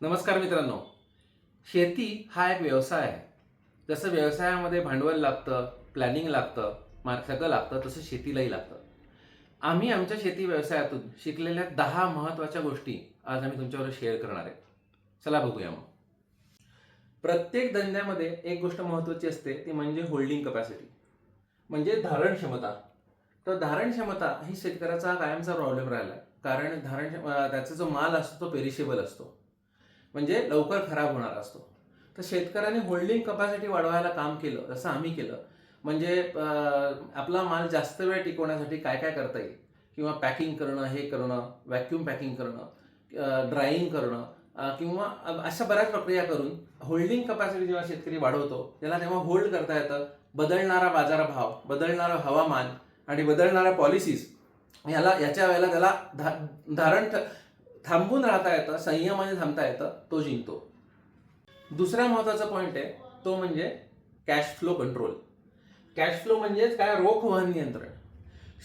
नमस्कार मित्रांनो. शेती हा एक व्यवसाय आहे. जसं व्यवसायामध्ये भांडवल लागतं प्लॅनिंग लागतं मार्ग सगळं लागतं तसं शेतीलाही लागतं. आम्ही आमच्या शेती व्यवसायातून शिकलेल्या दहा महत्त्वाच्या गोष्टी आज आम्ही तुमच्यावर शेअर करणार आहे. चला बघूया मग. प्रत्येक धंद्यामध्ये एक गोष्ट महत्त्वाची असते ती म्हणजे होल्डिंग कपॅसिटी म्हणजे धारण क्षमता. तर धारण क्षमता ही शेतकऱ्याचा कायमचा प्रॉब्लेम राहिला आहे कारण धारण त्याचा जो माल असतो तो पेरिशेबल असतो. म्हणजे लवकर खराब होणार असतो. तर शेतकऱ्यांनी होल्डिंग कपॅसिटी वाढवायला काम केलं जसं आम्ही केलं. म्हणजे आपला माल जास्त वेळ टिकवण्यासाठी काय काय करता येईल? किंवा पॅकिंग करणं हे करणं व्हॅक्यूम पॅकिंग करणं ड्राईंग करणं किंवा अशा बऱ्याच प्रक्रिया करून होल्डिंग कपॅसिटी जेव्हा शेतकरी वाढवतो त्याला तेव्हा होल्ड करता येतं. बदलणारा बाजारभाव बदलणारं हवामान आणि बदलणाऱ्या पॉलिसीज याला याच्या वेळेला त्याला धा धारण थांबून राहता येतं संयमाने थांबता येतं तो जिंकतो. दुसरा महत्त्वाचा पॉईंट आहे तो म्हणजे cash flow control cash flow म्हणजेच काय? रोख वहन नियंत्रण.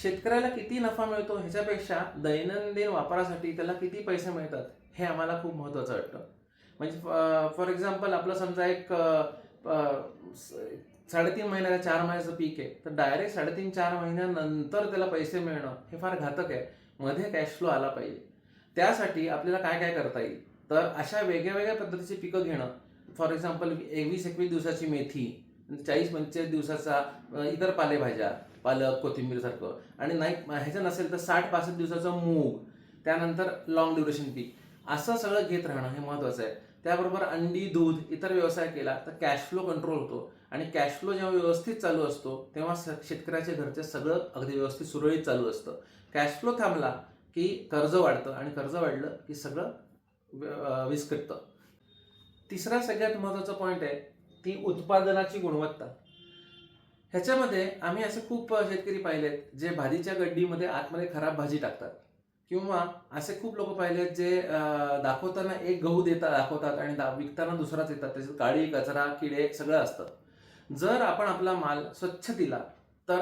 शेतकऱ्याला किती नफा मिळतो ह्याच्यापेक्षा दैनंदिन वापरासाठी त्याला किती पैसे मिळतात हे आम्हाला खूप महत्त्वाचं वाटतं. म्हणजे फॉर एक्झाम्पल आपलं समजा एक साडेतीन महिन्याला चार महिन्याचं पीक आहे तर डायरेक्ट साडेतीन चार महिन्यानंतर त्याला पैसे मिळणं हे फार घातक आहे. मध्ये कॅश फ्लो आला पाहिजे. त्यासाठी आपल्याला काय काय करता येईल? तर अशा वेगळ्या वेगळ्या पद्धतीची पिकं घेणं. फॉर एक्झाम्पल वीस एकवीस दिवसाची मेथी चाळीस पंचेचाळीस दिवसाचा इतर पालेभाज्या पालक कोथिंबीर सारखं. आणि नाही ह्याचं नसेल तर साठ पासष्ट दिवसाचं मूग त्यानंतर लॉंग ड्युरेशन पीक असं सगळं घेत राहणं हे महत्त्वाचं आहे. त्याबरोबर अंडी दूध इतर व्यवसाय केला तर कॅश फ्लो कंट्रोल होतो. आणि कॅश फ्लो जेव्हा व्यवस्थित चालू असतो तेव्हा शेतकऱ्याचे शेतकऱ्याच्या घरचं सगळं अगदी व्यवस्थित सुरळीत चालू असतं. कॅश फ्लो थांबला की कर्ज वाढतं आणि कर्ज वाढलं की सगळं विस्कटतं. तिसरा सगळ्यात महत्त्वाचा पॉईंट आहे ती उत्पादनाची गुणवत्ता. ह्याच्यामध्ये आम्ही असे खूप शेतकरी पाहिलेत जे भाजीच्या गड्डीमध्ये आतमध्ये खराब भाजी टाकतात. किंवा असे खूप लोक पाहिलेत जे दाखवताना एक गहू देतात दाखवतात आणि दा- विकताना दुसराच येतात त्याच्यात काळी कचरा किडे सगळं असतं. जर आपण आपला माल स्वच्छ दिला तर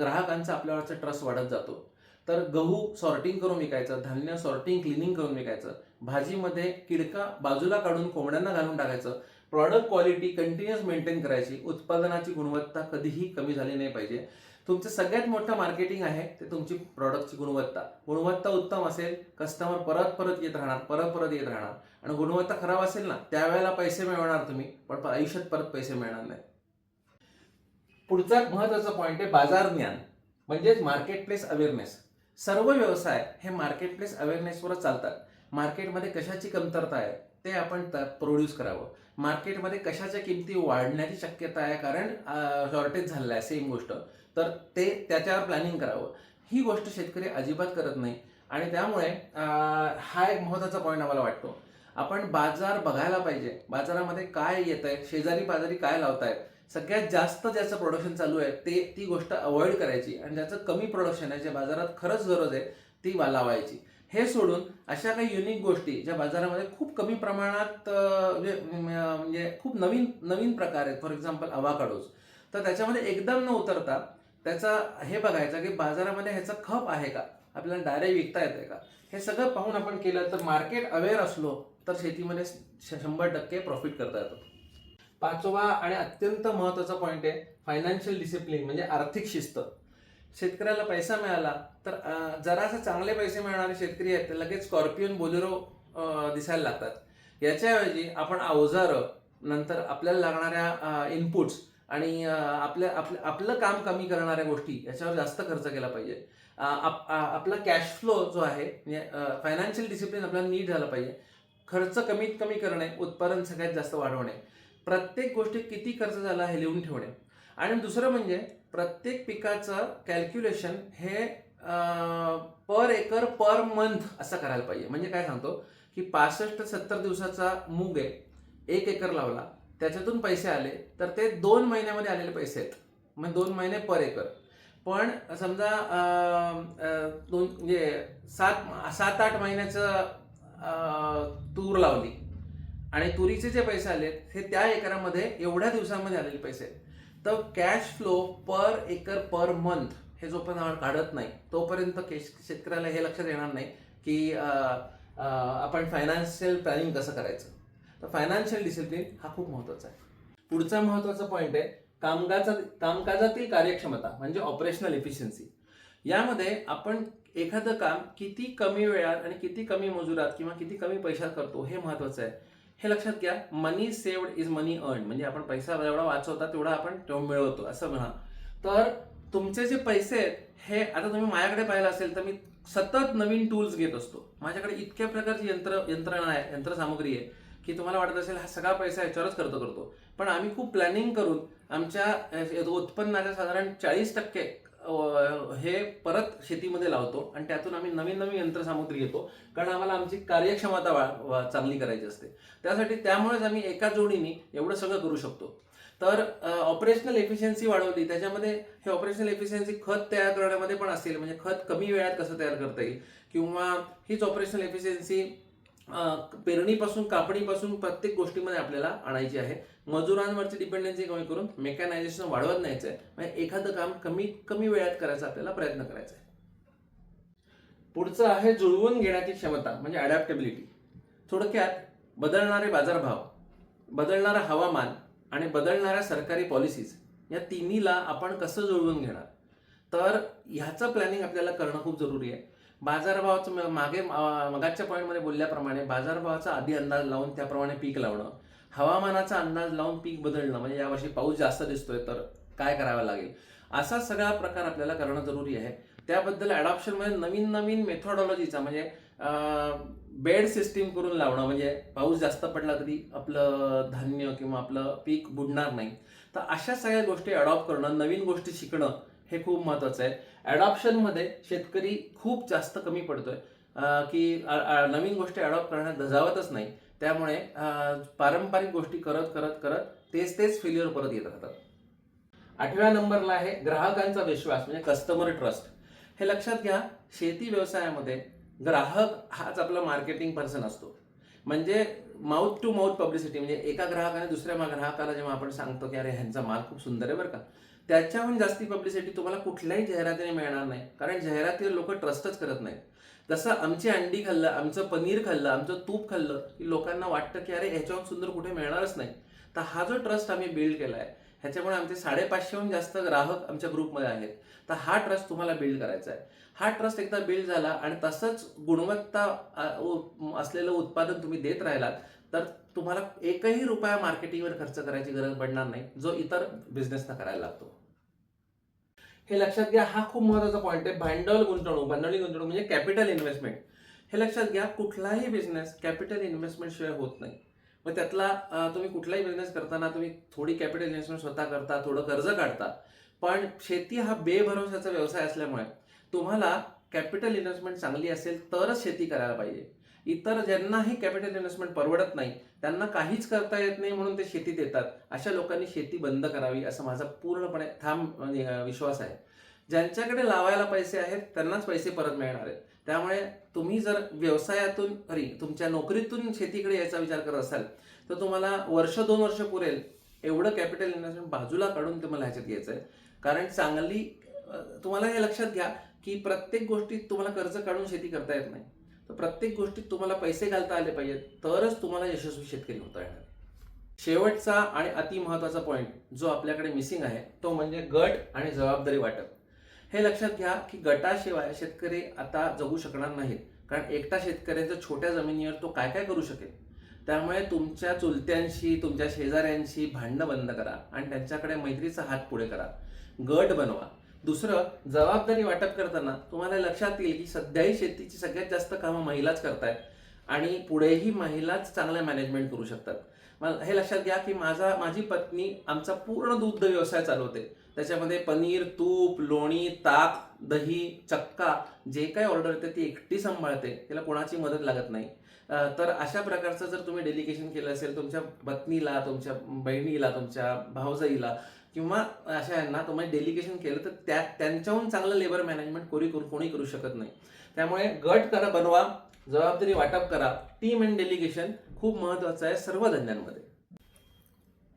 ग्राहकांचा आपल्यावरचा ट्रस्ट वाढत जातो. तर गहू सॉर्टिंग करून विकायचं धान्य सॉर्टिंग क्लिनिंग करून विकायचं. भाजीमध्ये किडका बाजूला काढून कोंबड्यांना घालून टाकायचं. प्रॉडक्ट क्वालिटी कंटिन्युअस मेंटेन करायची. उत्पादनाची गुणवत्ता कधीही कमी झाली नाही पाहिजे. तुमचं सगळ्यात मोठं मार्केटिंग आहे ते तुमची प्रॉडक्टची गुणवत्ता. गुणवत्ता उत्तम असेल कस्टमर परत परत येत राहणार परत परत येत राहणार. आणि गुणवत्ता खराब असेल ना त्यावेळेला पैसे मिळवणार तुम्ही पण आयुष्यात परत पैसे मिळणार नाही. पुढचा महत्त्वाचा पॉईंट आहे बाजार ज्ञान. म्हणजेच मार्केट प्लेस अवेअरनेस सर्व व्यवसाय हे मार्केट प्लेस अवेअरनेसवरच चालतात. मार्केटमध्ये कशाची कमतरता आहे ते आपण प्रोड्यूस करावं. मार्केटमध्ये कशाच्या किमती वाढण्याची शक्यता आहे कारण शॉर्टेज झालेलं आहे सेम गोष्ट. तर ते त्याच्यावर प्लॅनिंग करावं. ही गोष्ट शेतकरी अजिबात करत नाही. आणि त्यामुळे हा एक महत्त्वाचा पॉईंट आम्हाला वाटतो. आपण बाजार बघायला पाहिजे. बाजारामध्ये काय येत आहे शेजारी पाजारी काय लावतायत सगळ्यात जास्त ज्याचं प्रोडक्शन चालू आहे ते ती गोष्ट अवॉइड करायची. आणि ज्याचं कमी प्रोडक्शन आहे जे बाजारात खरंच गरज आहे ती लावायची. हे सोडून अशा काही युनिक गोष्टी ज्या बाजारामध्ये खूप कमी प्रमाणात म्हणजे, म्हणजे खूप नवीन नवीन प्रकार आहेत. फॉर एक्झाम्पल अवाकाडोज तर त्याच्यामध्ये एकदम न उतरता त्याचा हे बघायचं की बाजारामध्ये ह्याचा खप आहे का? आपल्याला डायरेक्ट विकता येते का? हे सगळं पाहून आपण केलं तर मार्केट अवेअर असलो तर शेतीमध्ये शंभर टक्के प्रॉफिट करता येतो. पाचवा आणि अत्यंत महत्त्वाचा पॉईंट आहे फायनान्शियल डिसिप्लिन म्हणजे आर्थिक शिस्त. शेतकऱ्याला पैसा मिळाला तर जरासा चांगले पैसे मिळणारे शेतकरी आहेत ते लगेच स्कॉर्पियन बोलेरो दिसायला लागतात. याच्याऐवजी आपण अवजारं नंतर आपल्याला लागणाऱ्या इनपुट्स आणि आपल्या आपलं आपलं काम कमी करणाऱ्या गोष्टी याच्यावर जास्त खर्च केला पाहिजे. आप- आपला कॅश फ्लो जो आहे म्हणजे फायनान्शियल डिसिप्लिन आपल्याला नीट झालं पाहिजे. खर्च कमीत कमी करणे उत्पादन सगळ्यात जास्त वाढवणे. प्रत्येक गोष्टीत किती खर्च झाला हे लिहून ठेवणे. आणि दुसरं म्हणजे प्रत्येक पिकाचं कॅल्क्युलेशन हे पर एकर पर मंथ असं करायला पाहिजे. म्हणजे काय सांगतो? की पासष्ट सत्तर दिवसाचा मूग आहे एक एकर लावला त्याच्यातून पैसे आले तर ते दोन महिन्यामध्ये आलेले पैसे आहेत. म्हणजे दोन महिने पर एकर. पण समजा दोन म्हणजे सात सात आठ महिन्याचं तूर लावली आणि तुरीचे जे पैसे आलेत हे त्या एकरामध्ये एवढ्या दिवसामध्ये आलेले पैसे आहेत. तर cash flow per acre per month हे जोपर्यंत आपण काढत नाही तोपर्यंत केश- शेतकऱ्याला हे लक्षात येणार नाही की आपण फायनान्शियल प्लॅनिंग कसं करायचं. तर फायनान्शियल डिसिप्लिन हा खूप महत्त्वाचा आहे. पुढचा महत्त्वाचा पॉईंट आहे कामगाचा कामकाजातील कार्यक्षमता म्हणजे ऑपरेशनल एफिशियन्सी यामध्ये आपण एखादं काम किती कमी वेळात आणि किती कमी मजुरात किंवा किती कमी पैशात करतो हे महत्त्वाचं आहे. हे लक्षात घ्या money saved is money earn म्हणजे आपण पैसा जेवढा वाचवता तेवढा आपण तो मिळवतो असं म्हणा. तर तुमचे जे पैसे आहेत हे आता तुम्ही माझ्याकडे पाहिलं असेल तर मी सतत नवीन टूल्स घेत असतो. माझ्याकडे इतक्या प्रकारची यंत्र यंत्रणा आहे यंत्रसामुग्री आहे की तुम्हाला वाटत असेल हा सगळा पैसा याच्यावरच खर्च करतो. पण आम्ही खूप प्लॅनिंग करून आमच्या उत्पन्नाच्या साधारण चाळीस टक्के हे परत शेतीमध्ये लावतो आणि त्यातून आम्ही नवीन नवीन यंत्रसामुग्री घेतो. कारण आम्हाला आमची कार्यक्षमता वा, वा चांगली करायची असते. त्यासाठी त्यामुळेच आम्ही एका जोडीने एवढं सगळं करू शकतो. तर ऑपरेशनल एफिशियन्सी वाढवली. त्याच्यामध्ये हे ऑपरेशनल एफिशियन्सी खत तयार करण्यामध्ये पण असेल म्हणजे खत कमी वेळात कसं तयार करता येईल? किंवा हीच ऑपरेशनल एफिशियन्सी पेरणीपासून कापणीपासून प्रत्येक गोष्टीमध्ये आपल्याला आणायची आहे. मजुरांवरची डिपेंडन्सी कमी करून मेकॅनायझेशन वाढवत न्यायचं आहे म्हणजे एखादं काम कमी कमी वेळात करायचा आपल्याला प्रयत्न करायचा आहे. पुढचं आहे जुळवून घेण्याची क्षमता म्हणजे अडॅप्टेबिलिटी थोडक्यात बदलणारे बाजारभाव बदलणारं हवामान आणि बदलणाऱ्या सरकारी पॉलिसीज या तिन्हीला आपण कसं जुळवून घेणार? तर ह्याचं प्लॅनिंग आपल्याला करणं खूप जरुरी आहे. बाजारभावाचं म- मागे मगाच्या पॉईंटमध्ये बोलल्याप्रमाणे बाजारभावाचा आधी अंदाज लावून त्याप्रमाणे पीक लावणं हवामानाचा अंदाज लावून पीक बदलणं म्हणजे यावर्षी पाऊस जास्त दिसतोय तर काय करावं लागेल? असा सगळा प्रकार आपल्याला करणं जरुरी आहे. त्याबद्दल ॲडॉप्शनमध्ये नवीन नवीन मेथॉडॉलॉजीचा म्हणजे बेड सिस्टीम करून लावणं म्हणजे पाऊस जास्त पडला तरी आपलं धान्य किंवा आपलं पीक बुडणार नाही. तर अशा सगळ्या गोष्टी अडॉप्ट करणं नवीन गोष्टी शिकणं हे खूप महत्त्वाचं आहे. ॲडॉप्शनमध्ये शेतकरी खूप जास्त कमी पडतोय. की नवीन गोष्टी अडॉप्ट करण्यात धजावतच नाही. त्यामुळे पारंपरिक गोष्टी करत करत करत तेच तेच फेल्युअर परत येत राहतात. आठव्या नंबरला आहे ग्राहकांचा विश्वास म्हणजे कस्टमर ट्रस्ट हे लक्षात घ्या शेती व्यवसायामध्ये ग्राहक हाच आपला मार्केटिंग पर्सन असतो. म्हणजे माउथ टू माउथ पब्लिसिटी म्हणजे एका ग्राहकाने दुसऱ्या ग्राहकाला जेव्हा आपण सांगतो की अरे ह्यांचा माल खूप सुंदर आहे बरं का. त्याच्याहून जास्ती पब्लिसिटी तुम्हाला कुठल्याही जाहिरातीने मिळणार नाही. कारण जाहिरातीवर लोक ट्रस्टच करत नाहीत. जसं आमची अंडी खाल्लं आमचं पनीर खाल्लं आमचं तूप खाल्लं की लोकांना वाटतं की अरे ह्याच्याहून सुंदर कुठे मिळणारच नाही. तर हा जो ट्रस्ट आम्ही बिल्ड केला आहे ह्याच्यामुळे आमचे साडेपाचशेहून जास्त ग्राहक आमच्या ग्रुपमध्ये आहेत. तर हा ट्रस्ट तुम्हाला बिल्ड करायचा आहे. हा ट्रस्ट एकदा बिल्ड झाला आणि तसंच गुणवत्ता असलेलं उत्पादन तुम्ही देत राहिलात तर तुम्हाला एकही रुपया मार्केटिंगवर खर्च करायची गरज पडणार नाही जो इतर बिझनेसना करायला लागतो. हे लक्षात घ्या हा खूप महत्त्वाचा पॉईंट आहे. भांडवल गुंतवणूक भांडवली गुंतवणूक म्हणजे कॅपिटल इन्व्हेस्टमेंट हे लक्षात घ्या कुठलाही बिझनेस कॅपिटल इन्व्हेस्टमेंट शिवाय होत नाही. मग त्यातला तुम्ही कुठलाही बिझनेस करताना तुम्ही थोडी कॅपिटल इन्व्हेस्टमेंट स्वतः करता थोडं कर्ज काढता. पण शेती हा बेभरोशाचा व्यवसाय असल्यामुळे तुम्हाला कॅपिटल इन्व्हेस्टमेंट चांगली असेल तरच शेती करायला पाहिजे. इतर ज्यांनाही कॅपिटल इन्व्हेस्टमेंट परवडत नाही त्यांना काहीच करता येत नाही म्हणून ते शेतीत येतात अशा लोकांनी शेती बंद करावी असं माझा पूर्णपणे ठाम म्हणजे, विश्वास आहे. ज्यांच्याकडे लावायला पैसे आहेत त्यांनाच पैसे परत मिळणार आहेत. त्यामुळे तुम्ही जर व्यवसायातून खरी तुमच्या नोकरीतून शेतीकडे यायचा विचार करत असाल तर तुम्हाला वर्ष दोन वर्ष पुरेल. एवढं कॅपिटल इन्व्हेस्टमेंट बाजूला काढून तुम्हाला ह्याच्यात घ्यायचं आहे कारण चांगली तुम्हाला हे लक्षात घ्या की प्रत्येक गोष्टीत तुम्हाला कर्ज काढून शेती करता येत नाही. तर प्रत्येक गोष्टीत तुम्हाला पैसे घालता आले पाहिजेत तरच तुम्हाला यशस्वी शेतकरी होता येणार. शेवटचा आणि अति महत्त्वाचा पॉईंट जो आपल्याकडे मिसिंग आहे तो म्हणजे गट आणि जबाबदारी वाटप. हे लक्षात घ्या की गटाशिवाय शेतकरी आता जगू शकणार नाहीत. कारण एकटा शेतकऱ्याच्या छोट्या जमिनीवर तो काय काय करू शकेल? त्यामुळे तुमच्या चुलत्यांशी तुमच्या शेजाऱ्यांशी भांडणं बंद करा आणि त्यांच्याकडे मैत्रीचा हात पुढे करा. गट बनवा. दुसरं जबाबदारी वाटप करताना तुम्हाला लक्षात येईल की सध्याही शेतीची सगळ्यात जास्त कामं महिलाच करतायत आणि पुढेही महिलाच चांगलं मॅनेजमेंट करू शकतात. मला हे लक्षात घ्या की माझा माझी पत्नी आमचा पूर्ण दुग्ध व्यवसाय चालवते. त्याच्यामध्ये पनीर तूप लोणी ताक दही चक्का जे काही ऑर्डर येते ती एकटी सांभाळते. तिला कोणाची मदत लागत नाही. तर अशा प्रकारचं जर तुम्ही डेलिकेशन केलं असेल तुमच्या पत्नीला तुमच्या बहिणीला तुमच्या भावजाईला किंवा अशा यांना तुम्ही डेलिकेशन केलं तर त्या त्यांच्याहून चांगलं लेबर मॅनेजमेंट कोणी करू कोणी करू शकत नाही. त्यामुळे गट करा बनवा जबाबदारी वाटप करा. टीम अँड डेलिगेशन खूप महत्त्वाचं आहे सर्व धंद्यांमध्ये.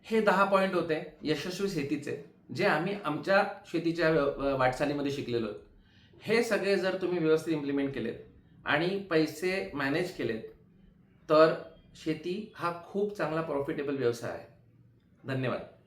हे दहा पॉईंट होते यशस्वी शेतीचे जे आम्ही आमच्या शेतीच्या वाटचालीमध्ये शिकलेलो आहोत. हे सगळे जर तुम्ही व्यवस्थित इम्प्लिमेंट केलेत आणि पैसे मॅनेज केलेत तर शेती हा खूप चांगला प्रॉफिटेबल व्यवसाय आहे. धन्यवाद.